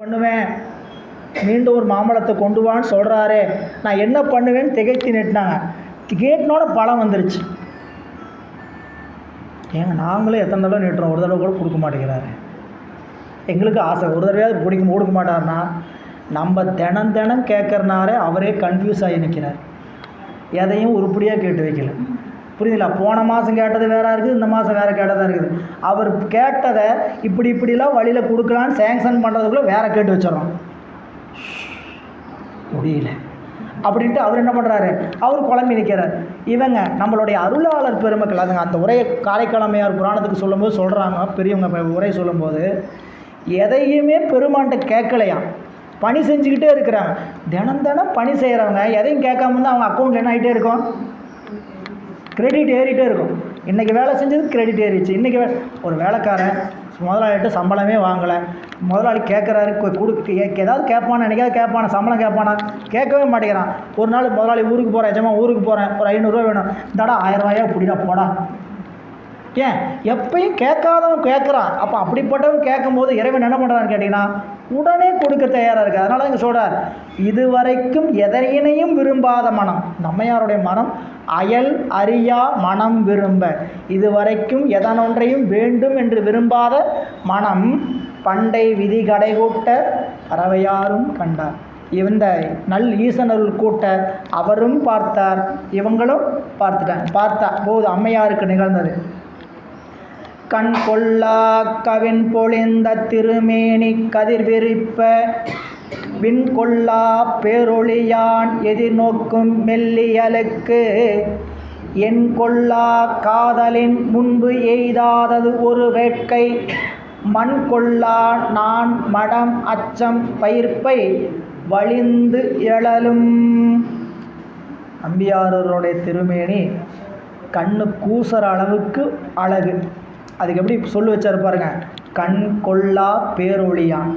பண்ணுவேன். மீண்டும் ஒரு மாம்பழத்தை கொண்டு வான்னு சொல்கிறாரே நான் என்ன பண்ணுவேன்னு திகைத்து நெட்டினாங்க கேட்டினோட பழம் வந்துருச்சு. ஏங்க நாங்களும் எத்தனை தடவை நீட்டுறோம் ஒரு தடவை கூட கொடுக்க மாட்டேங்கிறாரு. எங்களுக்கு ஆசை. ஒரு தடவையாவது பிடிக்கும் கொடுக்க மாட்டார்னா நம்ம தினம் தினம் கேட்குறனாரே அவரே கன்ஃபியூஸ் ஆகி நிற்கிறார் எதையும் உருப்படியாக கேட்டு வைக்கல. புரியுதுங்களா போன மாதம் கேட்டது வேறு இருக்குது இந்த மாதம் வேறு கேட்டதாக இருக்குது. அவர் கேட்டதை இப்படி இப்படிலாம் வழியில் கொடுக்கலான்னு சேங்ஷன் பண்ணுறதுக்குள்ளே வேறு கேட்டு வச்சிடறோம். முடியல. அப்படின்ட்டு அவர் என்ன பண்ணுறாரு அவர் குழம்பி நிற்கிறார் இவங்க நம்மளுடைய அருளாளர் பெருமக்கள் அதுங்க அந்த உரையை காரைக்காலமையார் புராணத்துக்கு சொல்லும்போது சொல்கிறாங்க பெரியவங்க உரை சொல்லும்போது எதையுமே பெருமான்ட்ட கேட்கலையாம். பணி செஞ்சுக்கிட்டே இருக்கிறாங்க. தினம் தினம் பணி செய்கிறவங்க எதையும் கேட்காம வந்து அவங்க அக்கௌண்ட் என்ன ஆகிட்டே இருக்கும்? கிரெடிட் ஏறிட்டே இருக்கும். இன்றைக்கி வேலை செஞ்சது கிரெடிட் ஏறிச்சு இன்றைக்கி வே ஒரு வேலைக்காரன் முதலாளிகிட்ட சம்பளமே வாங்கலை. முதலாளி கேட்குறாரு கொடுக்கு ஏதாவது கேட்பானா என்னைக்காவது கேட்பானா சம்பளம் கேட்பானா கேட்கவே மாட்டேங்கிறான். ஒரு நாள் முதலாளி ஊருக்கு போகிறேன் எஜமா ஊருக்கு போகிறேன் ஒரு ஐநூறுரூவா வேணும். இந்தாடா ஆயிரரூவாயா இப்படிடா போடா. ஏன்? எப்பயும் கேட்காதவன் கேட்குறான் அப்போ அப்படிப்பட்டவன் கேட்கும்போது இறைவன் என்ன பண்ணுறான்னு கேட்டிங்கன்னா உடனே கொடுக்க தயாராக இருக்குது அதனால் இங்கே சொல்கிறார் இதுவரைக்கும் எதனையும் விரும்பாத மனம். நம்மையாருடைய மனம் அயல் அறியா மனம் விரும்ப. இதுவரைக்கும் எதனொன்றையும் வேண்டும் என்று விரும்பாத மனம் பண்டை விதி கடைகூட்ட பறவையாரும் கண்டார். இந்த நல் ஈசனருள் கூட்ட அவரும் பார்த்தார். இவங்களும் பார்த்துட்டாங்க. பார்த்தா போது அம்மையாருக்கு நிகழ்ந்தது. கண் கொள்ளா கவின் பொழிந்த திருமேனி கதிர் விண்கொள்ளா பேரொழியான் பேரொளியான் எதிர்நோக்கும் மெல்லியலுக்கு. என் கொள்ளா காதலின் முன்பு எய்தாதது ஒரு வேட்கை. மண் கொள்ளா நான் மடம் அச்சம் பயிர்ப்பை வழிந்து எழலும். அம்பியாரருடைய திருமேனி கண்ணு கூசுற அளவுக்கு அழகு. அதுக்கு எப்படி சொல்லு வச்சாரு பாருங்க. கண் கொள்ளா பேரொழியான்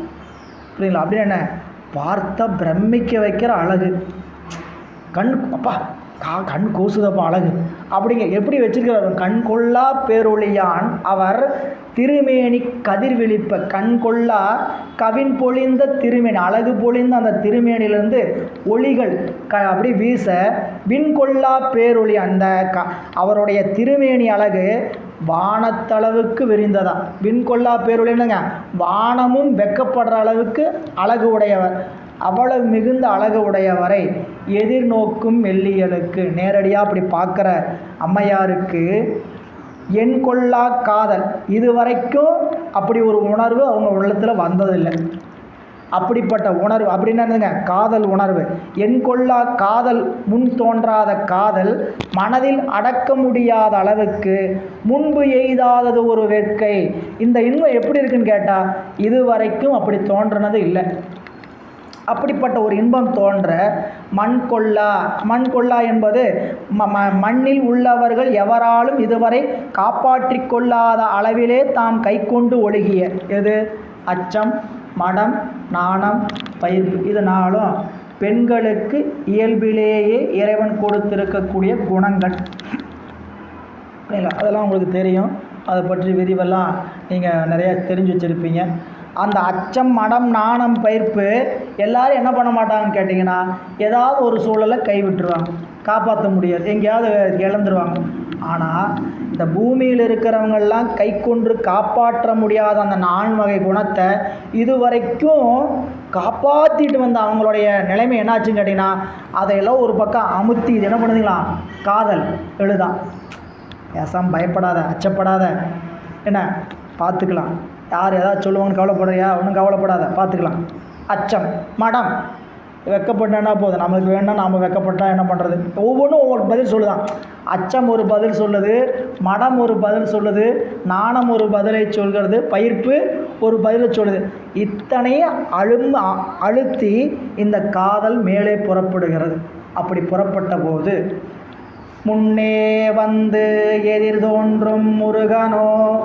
புரியுங்களா அப்படின்னு என்ன? பார்த்தா பிரமிக்க வைக்கிற அழகு. கண் அப்பா கா கண் கூசுதப்பா அழகு. அப்படிங்க எப்படி வச்சிருக்கிறார்? கண் கொள்ளா பேரொழியான் அவர் திருமேனி கதிர்விழிப்ப. கண் கொள்ளா கவின் பொழிந்த திருமேனி. அழகு பொழிந்த அந்த திருமேனிலிருந்து ஒளிகள் க அப்படி வீச விண்கொள்ளா பேரொளி அந்த க அவருடைய திருமேனி அழகு வானத்தளவுக்கு விரிந்ததா? விண்கொல்லா பேருள் என்னங்க? வானமும் வெக்கப்படுற அளவுக்கு அழகு உடையவர். அவ்வளவு மிகுந்த அழகு உடையவரை எதிர்நோக்கும் மெல்லியலுக்கு நேரடியாக அப்படி பார்க்குற அம்மையாருக்கு என் கொள்ளா காதல். இதுவரைக்கும் அப்படி ஒரு உணர்வு அவங்க உள்ளத்தில் வந்ததில்லை. அப்படிப்பட்ட உணர்வு அப்படின்னு என்னதுங்க காதல் உணர்வு. என் கொள்ளா காதல் முன் தோன்றாத காதல் மனதில் அடக்க முடியாத அளவுக்கு முன்பு எய்தாதது ஒரு வேட்கை. இந்த இன்பம் எப்படி இருக்குன்னு கேட்டால் இதுவரைக்கும் அப்படி தோன்றினது இல்லை. அப்படிப்பட்ட ஒரு இன்பம் தோன்ற மண் கொள்ளா மண் கொள்ளா என்பது ம ம- மண்ணில் உள்ளவர்கள் எவராலும் இதுவரை காப்பாற்றி கொள்ளாத அளவிலே தாம் கைக்கொண்டு ஒழுகிய எது? அச்சம். மடம் நாணம் பயிர்ப்பு. இது நாளும் பெண்களுக்கு இயல்பிலேயே இறைவன் கொடுத்திருக்கக்கூடிய குணங்கள். அதெல்லாம் உங்களுக்கு தெரியும். அதை பற்றி விரிவெல்லாம் நீங்கள் நிறையா தெரிஞ்சு வச்சுருப்பீங்க. அந்த அச்சம் மடம் நாணம் பயிர்ப்பு எல்லாரும் என்ன பண்ண மாட்டாங்கன்னு கேட்டிங்கன்னா ஏதாவது ஒரு சூழலை கைவிட்டுருவாங்க. காப்பாற்ற முடியாது. எங்கேயாவது இழந்துருவாங்க. ஆனால் இந்த பூமியில் இருக்கிறவங்கெல்லாம் கை கொண்டு காப்பாற்ற முடியாத அந்த நான்கு வகை குணத்தை இதுவரைக்கும் காப்பாற்றிட்டு வந்த அவங்களுடைய நிலைமை என்னாச்சுன்னு கேட்டிங்கன்னா அதையெல்லாம் ஒரு பக்கம் அமுத்தி இது என்ன பண்ணுதுங்களா? காதல் எழுதான் ஏசாம் பயப்படாத அச்சப்படாத. என்ன? பார்த்துக்கலாம். யார் ஏதாவது சொல்லுவாங்கன்னு கவலைப்படுறியா? ஒன்றும் கவலைப்படாத. பார்த்துக்கலாம். அச்சம் மடம். வெக்கப்பட்டா போதும். நம்மளுக்கு வேணால் நாம் வெக்கப்பட்டால் என்ன பண்ணுறது ஒவ்வொன்றும் ஒவ்வொரு பதில் சொல்லுதான். அச்சம் ஒரு பதில் சொல்லுது மடம் ஒரு பதில் சொல்லுது நாணம் ஒரு பதிலை சொல்கிறது பயிர்ப்பு ஒரு பதிலை சொல்லுது. இத்தனையும் அழும் அழுத்தி இந்த காதல் மேலே புறப்படுகிறது. அப்படி புறப்பட்ட போது முன்னே வந்து எதிர் தோன்றும் முருகனோ